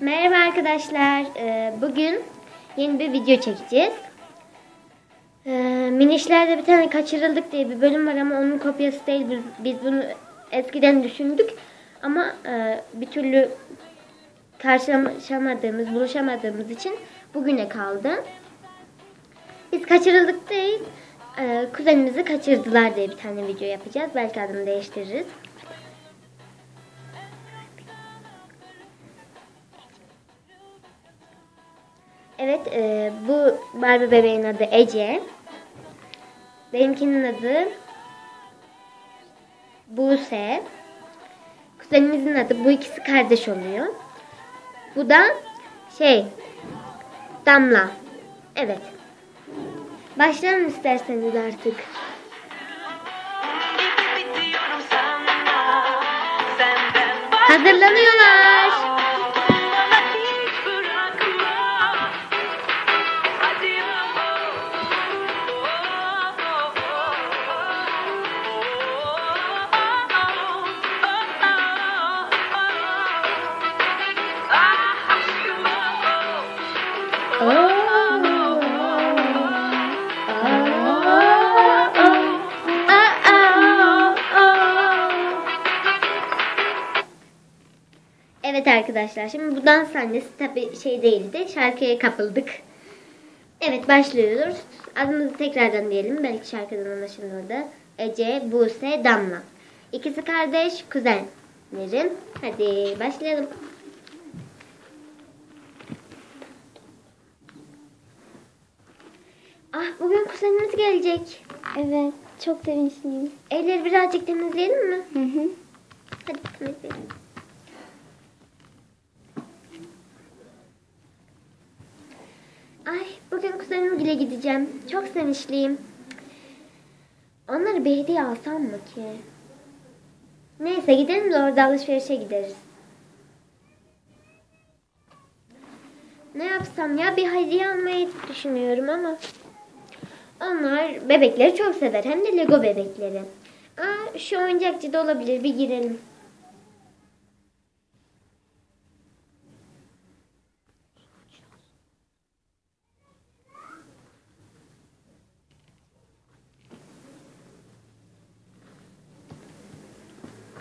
Merhaba arkadaşlar. Ee, Bugün yeni bir video çekeceğiz. Ee, Minişler'de bir tane kaçırıldık diye bir bölüm var ama onun kopyası değil. Biz, bunu eskiden düşündük. Ama e, bir türlü karşılaşamadığımız, buluşamadığımız için bugüne kaldı. Biz kaçırıldık değil, e, kuzenimizi kaçırdılar diye bir tane video yapacağız. Belki adını değiştiririz. Evet, e, bu Barbie bebeğin adı Ece. Benimkinin adı Buse. Kuzenimizin adı, bu ikisi kardeş oluyor. Bu da şey, Damla. Evet. Başlayalım isterseniz artık. Hazırlanıyorlar. Evet arkadaşlar şimdi bu dans sahnesi tabi şey değildi. Şarkıya kapıldık. Evet başlıyoruz. Adımızı tekrardan diyelim. Belki şarkıdan anlaşılır da. Ece, Buse, Damla. İkisi kardeş, kuzenlerim. Hadi başlayalım. Ah bugün kuzenimiz gelecek. Evet, çok sevinçliyim. Elleri birazcık temizleyelim mi? Hı hı. Hadi temizleyelim. Ay bugün kuzenimgile gideceğim. Çok sevinçliyim. Onlara bir hediye alsam mı ki? Neyse gidelim de orada alışverişe gideriz. Ne yapsam ya bir hediye almayı düşünüyorum ama. Onlar bebekleri çok sever. Hem de Lego bebekleri. Aa, şu oyuncakçıda olabilir. Bir girelim.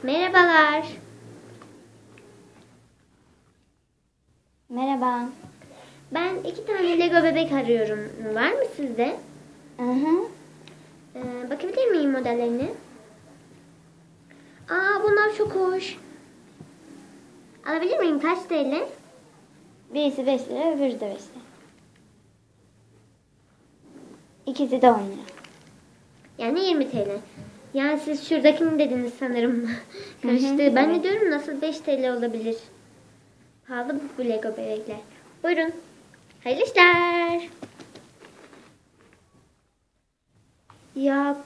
Merhabalar. Merhaba. Ben iki tane Lego bebek arıyorum. Var mı sizde? Hı hı. Ee, bakabilir miyim modellerini? Aa bunlar çok hoş. Alabilir miyim? Kaç TL? Birisi 5 lira, öbürü de 5 lira. İkisi de 10 lira. Yani 20 TL. Yani siz şuradakini dediniz sanırım. Karıştı. ben de evet. diyorum nasıl 5 TL olabilir. Pahalı bu Lego bebekler. Buyurun. Hayırlı işler. Ya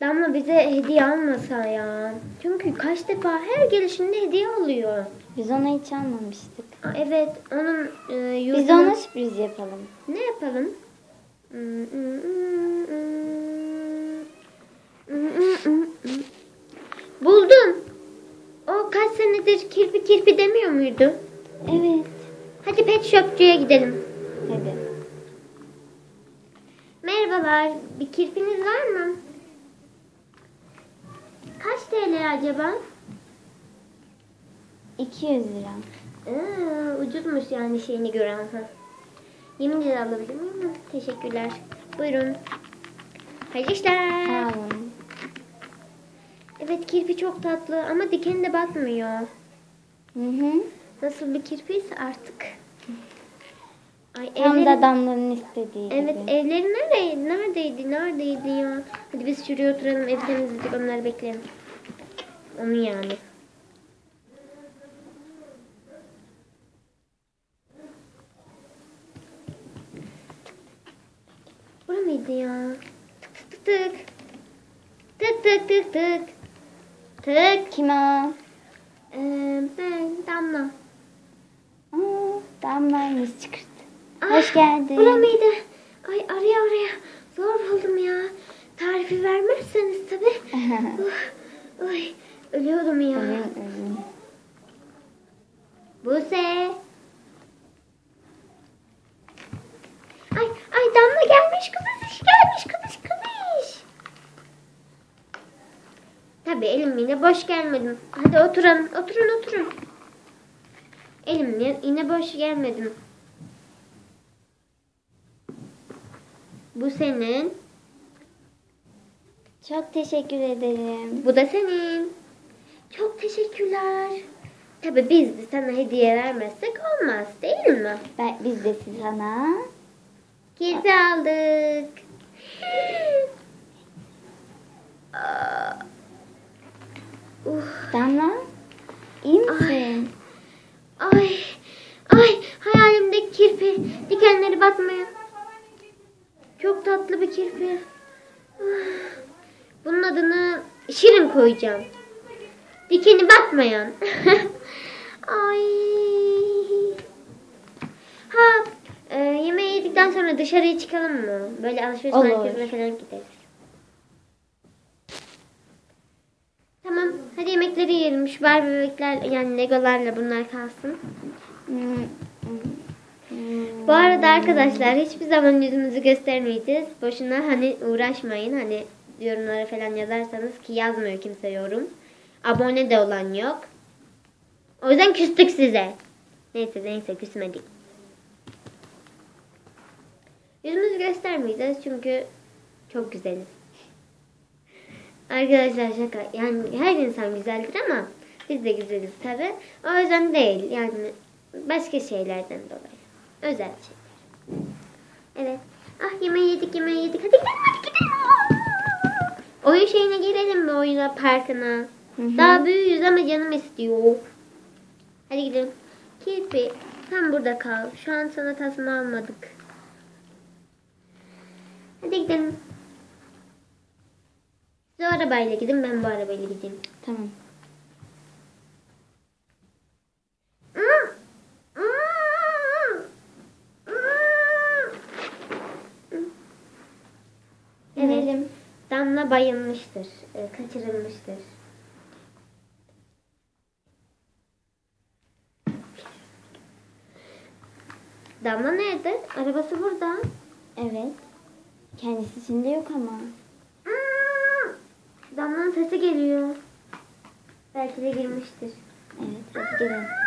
Damla bize hediye almasa ya. Çünkü kaç defa her gelişinde hediye alıyor. Biz ona hiç almamıştık. Aa, evet onun e, Biz yurdunun- de ona sürpriz yapalım. Ne yapalım? Buldum. O kaç senedir kirpi kirpi demiyor muydu? Evet. Hadi pet shopçuya gidelim. Hadi. Merhabalar. Bir kirpiniz var mı? Kaç TL acaba? 200 lira. Aa, ucuzmuş yani şeyini gören. Ha. 20 lira alabilir miyim? Teşekkürler. Buyurun. Hayırlı işler. Sağ olun. Evet kirpi çok tatlı ama dikeni de batmıyor. Hı hı. Nasıl bir kirpiyse artık. Ay, Tam evleri- da Damla'nın istediği Evet gibi. evleri nerede, neredeydi neredeydi ya. Hadi biz şuraya oturalım ev temizledik onları bekleyelim. Onu yani. Bura mıydı ya? Tık tık tık. Tık tık tık tık. Tık. Kim o? Ee, ben Damla. Aa, Damla'ymış çıkırdı. Ah, Hoş geldin. Bura mıydı? Ay araya araya. Zor buldum ya. Tarifi vermezseniz tabii. Uf, Ay ölüyordum ya. Ölüm. Buse. Tabii elim yine boş gelmedim. Hadi oturun oturun oturun. Elim yine- boş gelmedim. Bu senin. Çok teşekkür ederim. Bu da senin. Çok teşekkürler. Tabii biz de sana hediye vermezsek olmaz değil mi? Ben, biz de sana. Kirpi aldık. Aa. Uf. Damla. iyi misin? Ay. Ay hayalimdeki kirpi. Dikenleri batmıyor. Çok tatlı bir kirpi. Bunun adını Şirin koyacağım. Dikeni batmayan. Ay. Ha, e, yemeği yedikten sonra dışarıya çıkalım mı? Böyle alışveriş Olur. merkezine falan gideriz. Tamam, hadi yemekleri yiyelim. Şu Barbie bebekler yani Legolarla bunlar kalsın. Hmm, hmm. Bu arada arkadaşlar hiçbir zaman yüzümüzü göstermeyeceğiz. Boşuna hani uğraşmayın. Hani yorumlara falan yazarsanız ki yazmıyor kimse yorum. Abone de olan yok. O yüzden küstük size. Neyse neyse küsmedik. Yüzümüzü göstermeyeceğiz çünkü çok güzeliz. Arkadaşlar şaka. Yani her insan güzeldir ama biz de güzeliz tabi. O yüzden değil. Yani başka şeylerden dolayı. Özel şeyler. Evet. Ah yemeği yedik yemeği yedik. Hadi gidelim hadi gidelim. Oyun şeyine girelim mi oyuna parkına? Hı hı. Daha büyüğüz ama canım istiyor. Hadi gidelim. Kirpi sen burada kal. Şu an sana tasma almadık. Hadi gidelim. Siz o arabayla gidin ben bu arabayla gideyim. Tamam. Evet. İnelim. Damla bayılmıştır. e, Kaçırılmıştır. Damla nerede? Arabası burada. Evet. Kendisi içinde yok ama. Damla'nın sesi geliyor. Belki de girmiştir. Evet hadi gidelim.